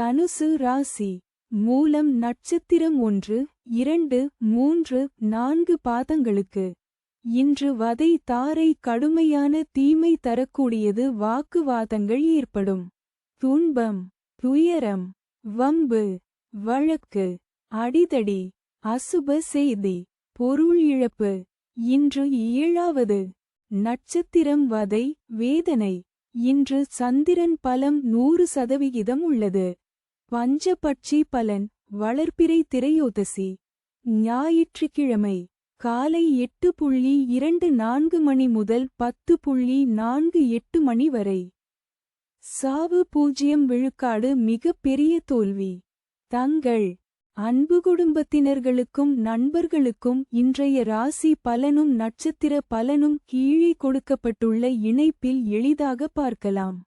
தனுசு ராசி. மூலம் நட்சத்திரம் ஒன்று இரண்டு மூன்று நான்கு பாதங்களுக்கு. இன்று வதை தாரை கடுமையான தீமை தரக்கூடியது வாக்குவாதங்கள் ஏற்படும். துன்பம் துயரம் வம்பு வழக்கு அடிதடி அசுப செய்தி பொருள் இழப்பு. இன்று ஏழாவது நட்சத்திரம் வதை வேதனை. இன்று சந்திரன் பலம் நூறு சதவிகிதம் உள்ளது. பஞ்சபட்சி பலன் வளர்ப்பிறை திரையோதசி. ஞாயிற்றுக்கிழமை காலை எட்டு புள்ளி இரண்டு நான்கு மணி முதல் பத்து புள்ளி நான்கு எட்டு மணி வரை. சாவு பூஜ்யம் விழுக்காடு மிக பெரிய தோல்வி. தங்கள் அன்பு குடும்பத்தினர்களுக்கும் நண்பர்களுக்கும் இன்றைய ராசி பலனும் நட்சத்திர பலனும் கீழே கொடுக்கப்பட்டுள்ள இணைப்பில் எளிதாக பார்க்கலாம்.